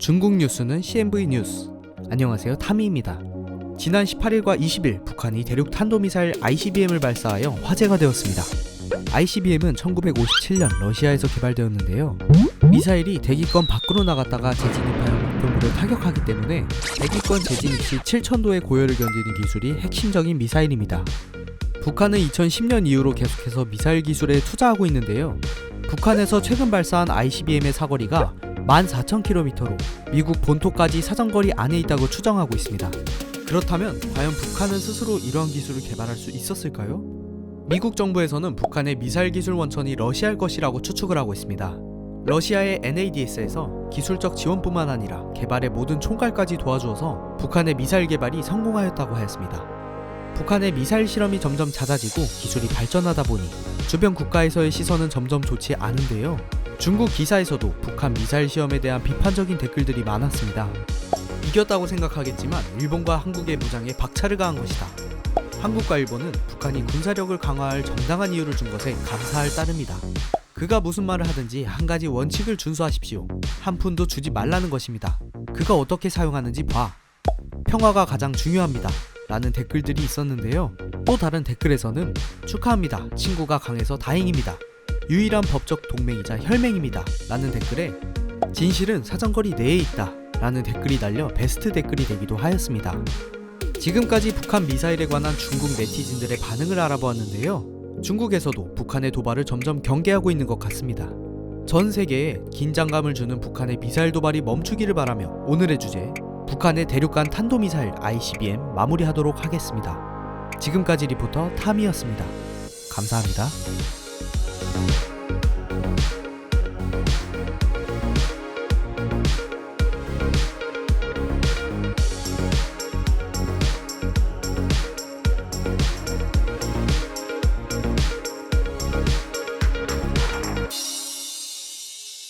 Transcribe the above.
중국 뉴스는 CNV 뉴스. 안녕하세요. 타미입니다. 지난 18일과 20일 북한이 대륙 탄도미사일 ICBM을 발사하여 화제가 되었습니다. ICBM은 1957년 러시아에서 개발되었는데요. 미사일이 대기권 밖으로 나갔다가 재진입하여 목표물을 타격하기 때문에 대기권 재진입 시 7000도의 고열을 견디는 기술이 핵심적인 미사일입니다. 북한은 2010년 이후로 계속해서 미사일 기술에 투자하고 있는데요. 북한에서 최근 발사한 ICBM의 사거리가 14,000km로 미국 본토까지 사정거리 안에 있다고 추정하고 있습니다. 그렇다면 과연 북한은 스스로 이러한 기술을 개발할 수 있었을까요? 미국 정부에서는 북한의 미사일 기술 원천이 러시아일 것이라고 추측을 하고 있습니다. 러시아의 NADS에서 기술적 지원뿐만 아니라 개발의 모든 총괄까지 도와주어서 북한의 미사일 개발이 성공하였다고 하였습니다. 북한의 미사일 실험이 점점 잦아지고 기술이 발전하다 보니 주변 국가에서의 시선은 점점 좋지 않은데요. 중국 기사에서도 북한 미사일 시험에 대한 비판적인 댓글들이 많았습니다. 이겼다고 생각하겠지만 일본과 한국의 무장에 박차를 가한 것이다. 한국과 일본은 북한이 군사력을 강화할 정당한 이유를 준 것에 감사할 따름이다. 그가 무슨 말을 하든지 한 가지 원칙을 준수하십시오. 한 푼도 주지 말라는 것입니다. 그가 어떻게 사용하는지 봐. 평화가 가장 중요합니다. 라는 댓글들이 있었는데요. 또 다른 댓글에서는 축하합니다. 친구가 강해서 다행입니다. 유일한 법적 동맹이자 혈맹입니다. 라는 댓글에 진실은 사정거리 내에 있다. 라는 댓글이 달려 베스트 댓글이 되기도 하였습니다. 지금까지 북한 미사일에 관한 중국 네티즌들의 반응을 알아보았는데요. 중국에서도 북한의 도발을 점점 경계하고 있는 것 같습니다. 전 세계에 긴장감을 주는 북한의 미사일 도발이 멈추기를 바라며 오늘의 주제 북한의 대륙간 탄도미사일 ICBM 마무리하도록 하겠습니다. 지금까지 리포터 탐이었습니다. 감사합니다.